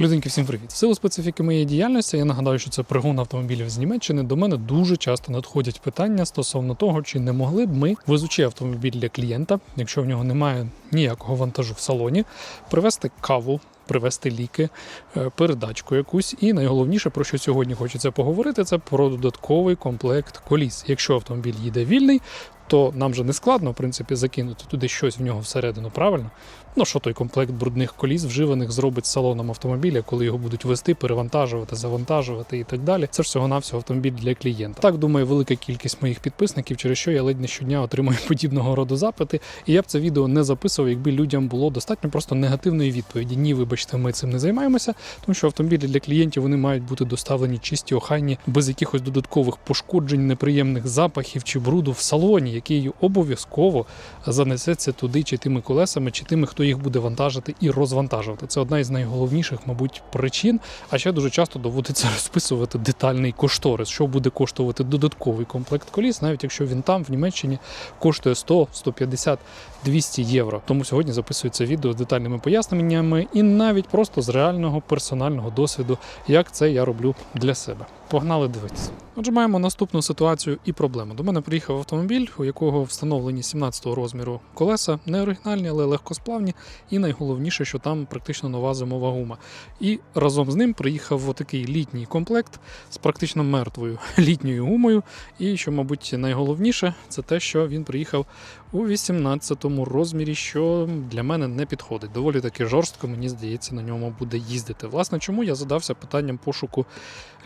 Людинки, всім привіт. В силу специфіки моєї діяльності, я нагадаю, що це пригон автомобілів з Німеччини. До мене дуже часто надходять питання стосовно того, чи не могли б ми, везучи автомобіль для клієнта, якщо в нього немає ніякого вантажу в салоні, привезти каву. Привезти ліки, е, передачку якусь, і найголовніше, про що сьогодні хочеться поговорити, це про додатковий комплект коліс. Якщо автомобіль їде вільний, то нам же не складно, в принципі, закинути туди щось в нього всередину, правильно? Ну, що той комплект брудних коліс вживаних зробить салоном автомобіля, коли його будуть вести, перевантажувати, завантажувати і так далі. Це ж всього-навсього автомобіль для клієнта. Так думаю, велика кількість моїх підписників, через що я ледь не щодня отримую подібного роду запити. І я б це відео не записував, якби людям було достатньо просто негативної відповіді. Ні, вибачте, ми цим не займаємося, тому що автомобілі для клієнтів вони мають бути доставлені чисті, охайні, без якихось додаткових пошкоджень, неприємних запахів чи бруду в салоні, який обов'язково занесеться туди, чи тими колесами, чи тими, хто їх буде вантажити і розвантажувати. Це одна із найголовніших, мабуть, причин. А ще дуже часто доводиться розписувати детальний кошторис, що буде коштувати додатковий комплект коліс, навіть якщо він там в Німеччині коштує 100, 150, 200 євро. Тому сьогодні записується відео з детальними поясненнями і навіть просто з реального персонального досвіду, як це я роблю для себе. Погнали дивитися. Отже, маємо наступну ситуацію і проблему. До мене приїхав автомобіль, у якого встановлені 17-го розміру колеса, не оригінальні, але легкосплавні. І найголовніше, що там практично нова зимова гума. І разом з ним приїхав отакий літній комплект з практично мертвою літньою гумою. І що, мабуть, найголовніше, це те, що він приїхав у 18-му розмірі, що для мене не підходить. Доволі таки жорстко, мені здається, на ньому буде їздити. Власне, чому я задався питанням пошуку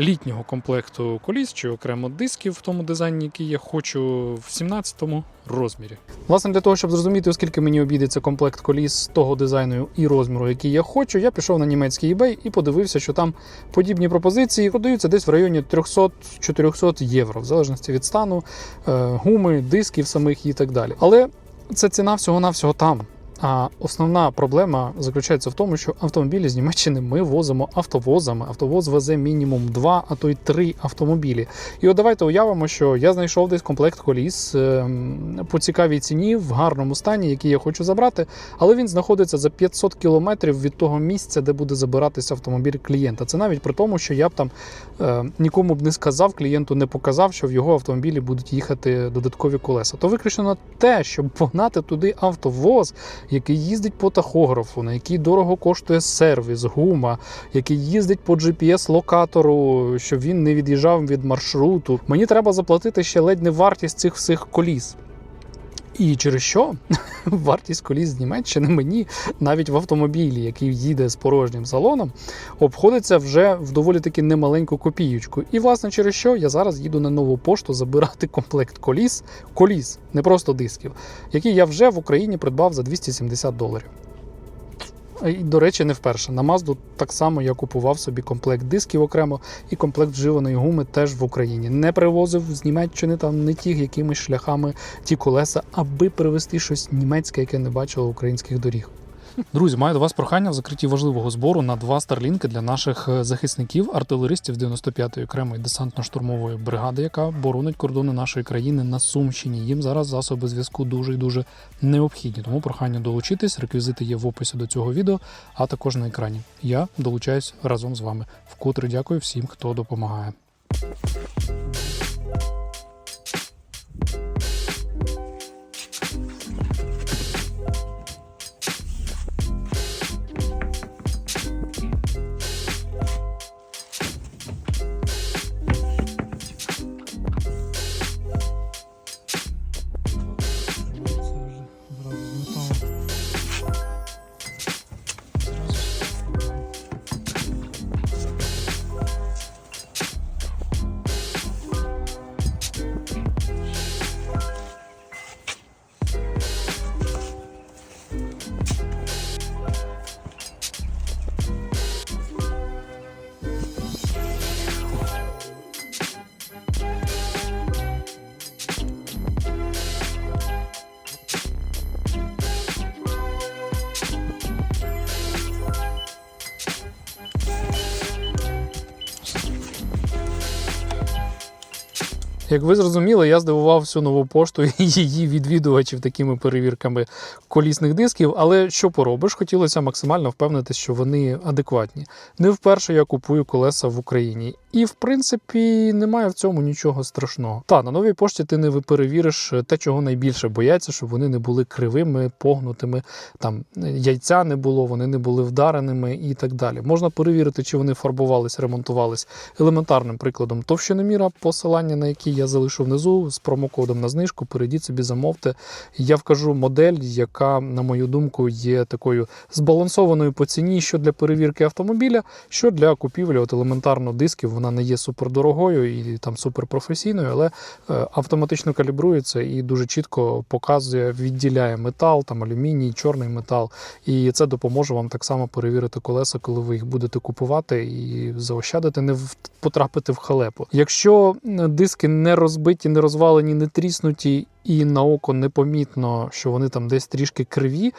літнього комплекту коліс чи окремо дисків в тому дизайні, який я хочу в 17-му розмірі. Власне, для того, щоб зрозуміти, оскільки мені обійдеться комплект коліс того дизайну і розміру, який я хочу, я пішов на німецький eBay і подивився, що там подібні пропозиції продаються десь в районі 300-400 євро, в залежності від стану, е, гуми, дисків самих і так далі. Але це ціна всього-навсього там. А основна проблема заключається в тому, що автомобілі з Німеччини ми возимо автовозами. Автовоз везе мінімум два, а то й три автомобілі. І от давайте уявимо, що я знайшов десь комплект коліс ем, по цікавій ціні в гарному стані, який я хочу забрати, але він знаходиться за 500 кілометрів від того місця, де буде забиратися автомобіль клієнта. Це навіть при тому, що я б там е, нікому б не сказав, клієнту не показав, що в його автомобілі будуть їхати додаткові колеса. То виключно те, щоб погнати туди автовоз який їздить по тахографу, на який дорого коштує сервіс, гума, який їздить по GPS-локатору, щоб він не від'їжджав від маршруту. Мені треба заплатити ще ледь не вартість цих всіх коліс. І через що вартість коліс з Німеччини мені навіть в автомобілі, який їде з порожнім салоном, обходиться вже в доволі таки немаленьку копіючку. І власне через що я зараз їду на нову пошту забирати комплект коліс, коліс, не просто дисків, які я вже в Україні придбав за 270 доларів. І, до речі, не вперше. На Мазду так само я купував собі комплект дисків окремо і комплект вживаної гуми теж в Україні. Не привозив з Німеччини там не ті якимись шляхами ті колеса, аби привезти щось німецьке, яке не бачило українських доріг. Друзі, маю до вас прохання в закритті важливого збору на два старлінки для наших е, захисників, артилеристів 95-ї окремої десантно-штурмової бригади, яка боронить кордони нашої країни на Сумщині. Їм зараз засоби зв'язку дуже і дуже необхідні. Тому прохання долучитись. Реквізити є в описі до цього відео, а також на екрані. Я долучаюсь разом з вами. Вкотре дякую всім, хто допомагає. Як ви зрозуміли, я здивував всю нову пошту і її відвідувачів такими перевірками колісних дисків. Але що поробиш, хотілося максимально впевнитися, що вони адекватні. Не вперше я купую колеса в Україні. І в принципі немає в цьому нічого страшного. Та на новій пошті ти не перевіриш те, чого найбільше бояться, щоб вони не були кривими, погнутими, там яйця не було, вони не були вдареними і так далі. Можна перевірити, чи вони фарбувались, ремонтувались елементарним прикладом товщиноміра, посилання на який я залишу внизу з промокодом на знижку. Перейдіть собі, замовте. Я вкажу модель, яка, на мою думку, є такою збалансованою по ціні, що для перевірки автомобіля, що для купівлі от елементарно дисків. Вона не є супердорогою і там суперпрофесійною, але е, автоматично калібрується і дуже чітко показує, відділяє метал, там алюміній, чорний метал. І це допоможе вам так само перевірити колеса, коли ви їх будете купувати і заощадити, не в- потрапити в халепу. Якщо диски не розбиті, не розвалені, не тріснуті, і на око непомітно, що вони там десь трішки криві.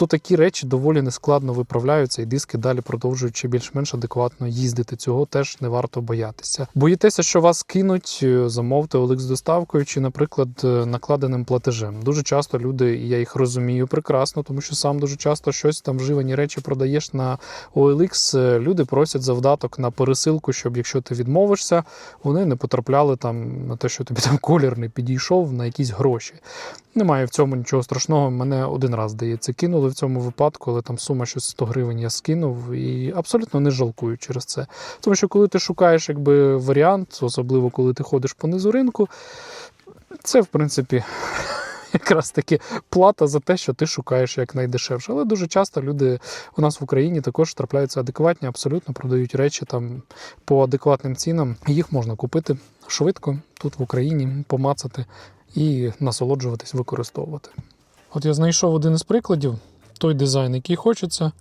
То такі речі доволі нескладно виправляються, і диски далі продовжують ще більш-менш адекватно їздити. Цього теж не варто боятися. Боїтеся, що вас кинуть, е, замовте з доставкою чи, наприклад, е, накладеним платежем. Дуже часто люди, і я їх розумію прекрасно, тому що сам дуже часто щось там вживані речі продаєш на OLX. е, Люди просять завдаток на пересилку, щоб якщо ти відмовишся, вони не потрапляли там на те, що тобі там колір не підійшов на якісь гроші. Немає в цьому нічого страшного. Мене один раз здається, кинули в цьому випадку, але там сума щось 100 гривень я скинув і абсолютно не жалкую через це. Тому що коли ти шукаєш якби варіант, особливо коли ти ходиш по низу ринку, це в принципі. Якраз таки плата за те, що ти шукаєш як найдешевше. Але дуже часто люди у нас в Україні також трапляються адекватні, абсолютно продають речі там по адекватним цінам. Їх можна купити швидко тут в Україні, помацати і насолоджуватись, використовувати. От я знайшов один із прикладів: той дизайн, який хочеться,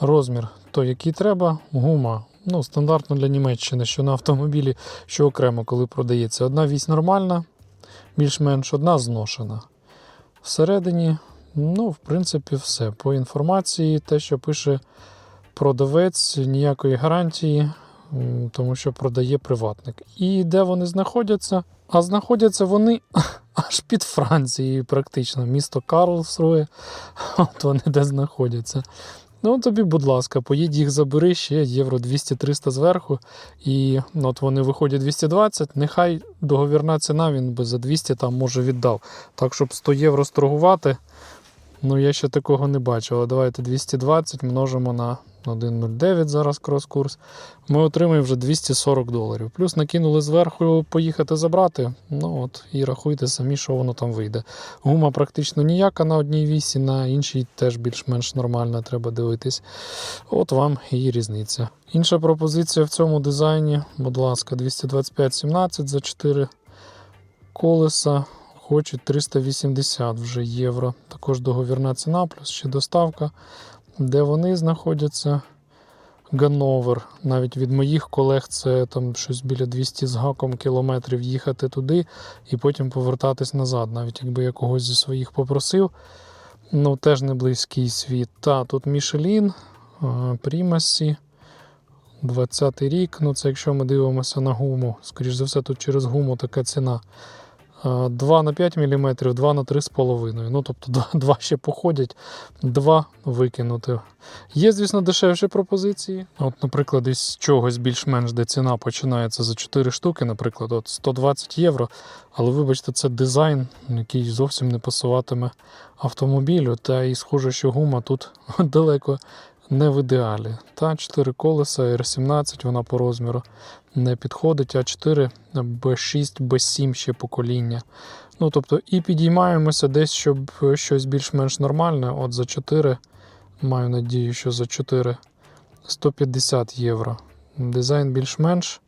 розмір той, який треба, гума. Ну, стандартно для Німеччини, що на автомобілі, що окремо, коли продається. Одна вісь нормальна, більш-менш одна зношена. Всередині, ну, в принципі, все. По інформації, те, що пише продавець, ніякої гарантії, тому що продає приватник. І де вони знаходяться? А знаходяться вони аж під Францією, практично. Місто Карлсрує, от вони де знаходяться. Ну, тобі, будь ласка, поїдь їх забери ще євро 200-300 зверху. І ну, от вони виходять 220, нехай договірна ціна він би за 200 там може віддав. Так, щоб 100 євро сторгувати, ну я ще такого не бачив. Але давайте 220 множимо на 1,09 зараз крос-курс. Ми отримаємо вже 240 доларів. Плюс накинули зверху поїхати забрати. Ну от і рахуйте самі, що воно там вийде. Гума практично ніяка на одній вісі, на іншій теж більш-менш нормальна, треба дивитись. От вам і різниця. Інша пропозиція в цьому дизайні, будь ласка, 225,17 за 4 колеса. Хочуть 380 вже євро. Також договірна ціна, плюс ще доставка. Де вони знаходяться? Ганновер. Навіть від моїх колег це там щось біля 200 з гаком кілометрів їхати туди і потім повертатись назад. Навіть якби я когось зі своїх попросив. Ну, теж не близький світ. Та, тут Мішелін, Прімасі, 20-й рік. Ну, це якщо ми дивимося на гуму. Скоріш за все, тут через гуму така ціна. 2 на 5 мм, 2 на 3,5. Ну, тобто 2, 2 ще походять, 2 викинути. Є, звісно, дешевші пропозиції. От, наприклад, із чогось більш-менш, де ціна починається за 4 штуки, наприклад, от 120 євро. Але вибачте, це дизайн, який зовсім не пасуватиме автомобілю. Та і схоже, що гума тут далеко не в ідеалі. Та 4 колеса R17, вона по розміру не підходить, а 4 B6, B7 ще покоління. Ну, тобто, і підіймаємося десь, щоб щось більш-менш нормальне. От за 4, маю надію, що за 4 150 євро. Дизайн більш-менш,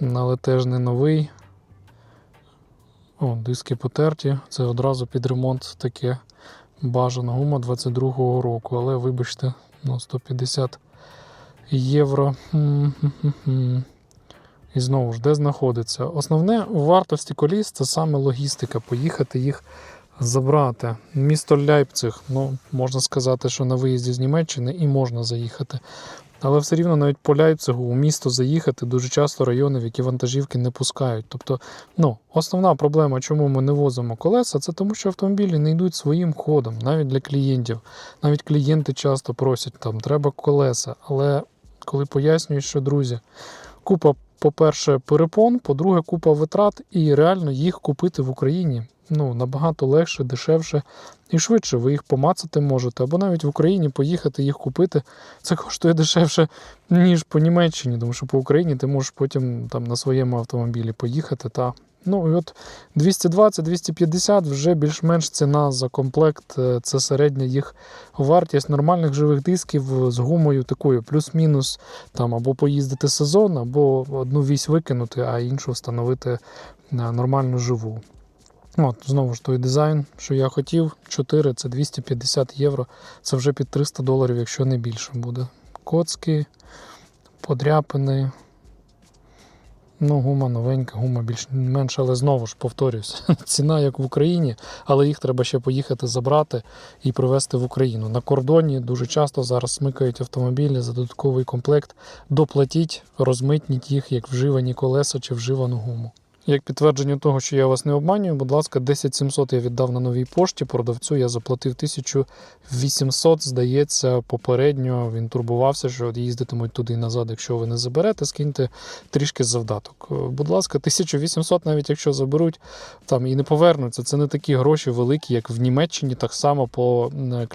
але теж не новий. О, диски потерті. Це одразу під ремонт таке бажана гума 22-го року, але вибачте, ну, 150 євро. І знову ж, де знаходиться? Основне у вартості коліс це саме логістика, поїхати їх забрати. Місто Ляйпциг, ну, можна сказати, що на виїзді з Німеччини і можна заїхати. Але все рівно навіть по Ляйпцигу у місто заїхати дуже часто райони, в які вантажівки не пускають. Тобто, ну, основна проблема, чому ми не возимо колеса, це тому, що автомобілі не йдуть своїм ходом, навіть для клієнтів. Навіть клієнти часто просять, там треба колеса. Але коли пояснюють, що друзі, купа, по-перше, перепон, по-друге, купа витрат, і реально їх купити в Україні ну, набагато легше, дешевше і швидше. Ви їх помацати можете, або навіть в Україні поїхати їх купити. Це коштує дешевше, ніж по Німеччині, тому що по Україні ти можеш потім там на своєму автомобілі поїхати. Та ну і от 220-250 вже більш-менш ціна за комплект. е, Це середня їх вартість нормальних живих дисків з гумою такою, плюс-мінус там або поїздити сезон, або одну вісь викинути, а іншу встановити е, нормальну живу. От, знову ж той дизайн, що я хотів, 4 це 250 євро. Це вже під 300 доларів, якщо не більше буде. Коцки, подряпини. Ну, гума новенька, гума більш-менш, але знову ж повторюсь, ціна як в Україні, але їх треба ще поїхати забрати і привезти в Україну. На кордоні дуже часто зараз смикають автомобілі за додатковий комплект. Доплатіть, розмитніть їх як вживані колеса чи вживану гуму. Як підтвердження того, що я вас не обманюю, будь ласка, 10 700 я віддав на новій пошті. Продавцю я заплатив 1800, здається, попередньо він турбувався, що їздитимуть туди і назад. Якщо ви не заберете, скиньте трішки завдаток. Е, Будь ласка, 1800, навіть якщо заберуть там і не повернуться. Це не такі гроші великі, як в Німеччині. Так само по м,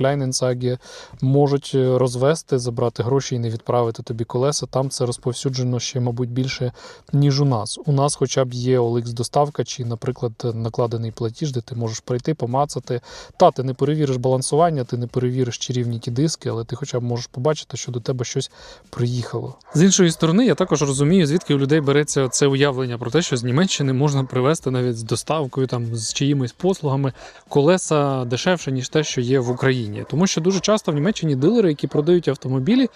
можуть е, розвести, забрати гроші і не відправити тобі колеса. Там це розповсюджено ще, мабуть, більше ніж у нас. У нас, хоча б є OLX доставка, чи, наприклад, накладений платіж, де ти можеш прийти, помацати. Та ти не перевіриш балансування, ти не перевіриш чи рівні ті диски, але ти хоча б можеш побачити, що до тебе щось приїхало. З іншої сторони, я також розумію, звідки у людей береться це уявлення про те, що з Німеччини можна привезти навіть з доставкою, там з чиїмись послугами колеса дешевше, ніж те, що є в Україні. Тому що дуже часто в Німеччині дилери, які продають автомобілі,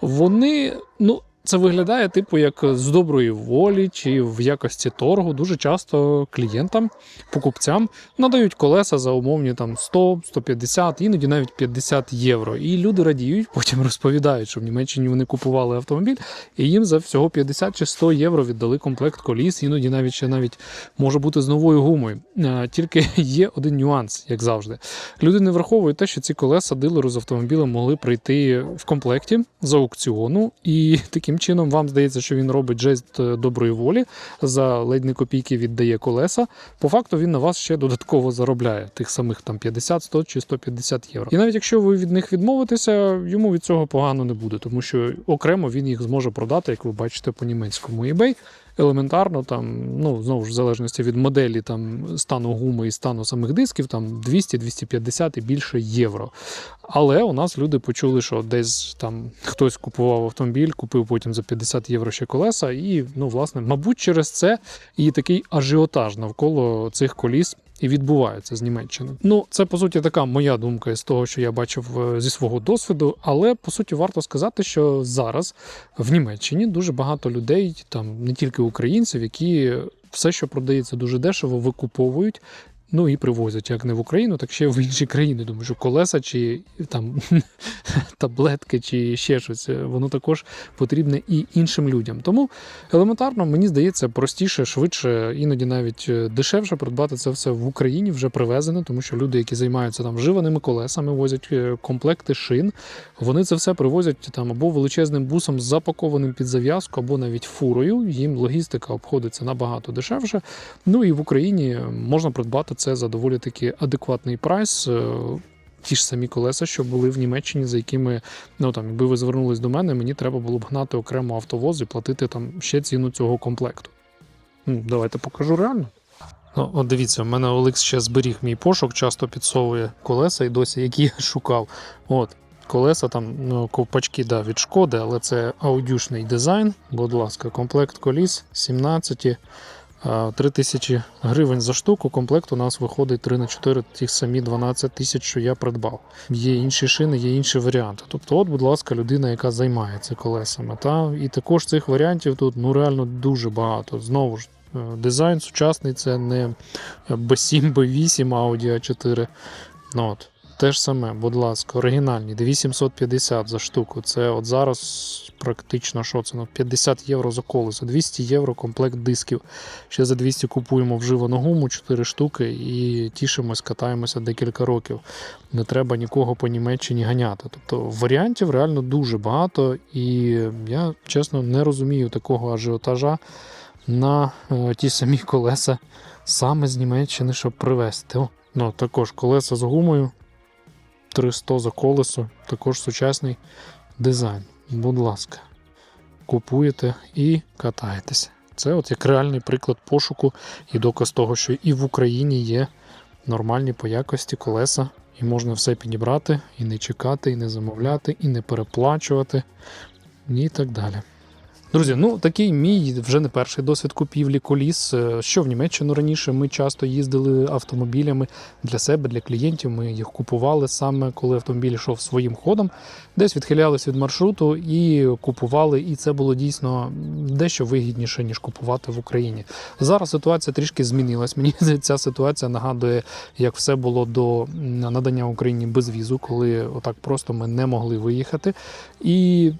вони ну. Це виглядає типу як з доброї волі чи в якості торгу. Дуже часто клієнтам, покупцям надають колеса за умовні там 100, 150, іноді навіть 50 євро. І люди радіють, потім розповідають, що в Німеччині вони купували автомобіль, і їм за всього 50 чи 100 євро віддали комплект коліс, іноді навіть ще навіть може бути з новою гумою. Тільки є один нюанс, як завжди. Люди не враховують те, що ці колеса дилеру з автомобілем могли прийти в комплекті з аукціону, і таким чином вам здається, що він робить жест е, доброї волі, за ледь не копійки віддає колеса. По факту він на вас ще додатково заробляє тих самих там 50, 100 чи 150 євро. І навіть якщо ви від них відмовитеся, йому від цього погано не буде, тому що окремо він їх зможе продати, як ви бачите по німецькому eBay. Елементарно, там, ну знову ж в залежності від моделі там стану гуми і стану самих дисків, там 200-250 і більше євро. Але у нас люди почули, що десь там хтось купував автомобіль, купив потім за 50 євро ще колеса, і ну, власне, мабуть, через це і такий ажіотаж навколо цих коліс. І відбувається з Німеччини. Ну, це по суті така моя думка з того, що я бачив е, зі свого досвіду. Але по суті варто сказати, що зараз в Німеччині дуже багато людей, там не тільки українців, які все, що продається дуже дешево, викуповують. Ну і привозять як не в Україну, так ще в інші країни. Думаю, що колеса чи там таблетки, чи ще щось, е, воно також потрібне і іншим людям. Тому елементарно, мені здається, простіше, швидше, іноді навіть е, дешевше придбати це все в Україні вже привезене, тому що люди, які займаються там вживаними колесами, возять е, комплекти шин, вони це все привозять там або величезним бусом запакованим під зав'язку, або навіть фурою. Їм логістика обходиться набагато дешевше. Ну і в Україні можна придбати це за доволі таки адекватний прайс. Е, Ті ж самі колеса, що були в Німеччині, за якими, ну там, якби ви звернулись до мене, мені треба було б гнати окремо автовоз і платити там ще ціну цього комплекту. Ну, давайте покажу реально. Ну, от дивіться, в мене Олекс ще зберіг мій пошук, часто підсовує колеса і досі, які я шукав. От, колеса там, ну, ковпачки да, від шкоди, але це аудюшний дизайн. Будь ласка, комплект коліс 17. А, 3 тисячі гривень за штуку. Комплект у нас виходить 3 на 4, ті самі 12 тисяч, що я придбав. Є інші шини, є інші варіанти. Тобто, от, будь ласка, людина, яка займається колесами. Та? І також цих варіантів тут ну, реально дуже багато. Знову ж. е, Дизайн сучасний це не B7, B8 Audi A4. Ну, от. Те ж саме, будь ласка, оригінальні 2750 за штуку. Це от зараз практично що це? Ну, 50 євро за колесо, 200 євро комплект дисків. Ще за 200 купуємо вживану гуму, 4 штуки і тішимось, катаємося декілька років. Не треба нікого по Німеччині ганяти. Тобто варіантів реально дуже багато, і я чесно не розумію такого ажіотажа на е, ті самі колеса саме з Німеччини, щоб привезти. О, ну, також колеса з гумою. 300 за колесо, також сучасний дизайн. Будь ласка, купуєте і катаєтеся. Це от як реальний приклад пошуку і доказ того, що і в Україні є нормальні по якості колеса, і можна все підібрати, і не чекати, і не замовляти, і не переплачувати, і так далі. Друзі, ну такий мій вже не перший досвід купівлі коліс. Е, Що в Німеччину раніше ми часто їздили автомобілями для себе, для клієнтів. Ми їх купували саме коли автомобіль йшов своїм ходом, десь відхилялись від маршруту і купували. І це було дійсно дещо вигідніше ніж купувати в Україні. Зараз ситуація трішки змінилась. Мені ця ситуація нагадує, як все було до надання Україні безвізу, коли отак просто ми не могли виїхати. І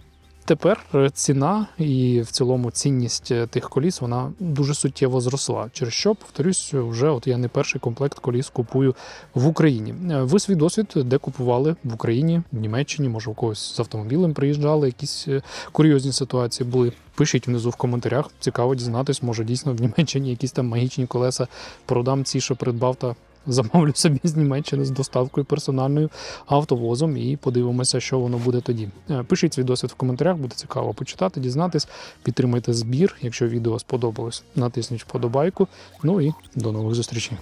Тепер е, ціна і в цілому цінність е, тих коліс вона дуже суттєво зросла. Через що, повторюсь, вже от я не перший комплект коліс купую в Україні. Е, Ви свій досвід, де купували в Україні, в Німеччині, може у когось з автомобілем приїжджали, якісь курйозні ситуації були. Пишіть внизу в коментарях. Цікаво дізнатись, може дійсно в Німеччині якісь там магічні колеса продам ці, що придбав та замовлю собі з Німеччини з доставкою персональною автовозом і подивимося, що воно буде тоді. Е, Пишіть свій досвід в коментарях, буде цікаво почитати, дізнатись. Підтримайте збір. Якщо відео сподобалось, натисніть вподобайку. Ну і до нових зустрічей.